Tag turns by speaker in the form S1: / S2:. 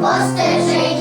S1: крокуєм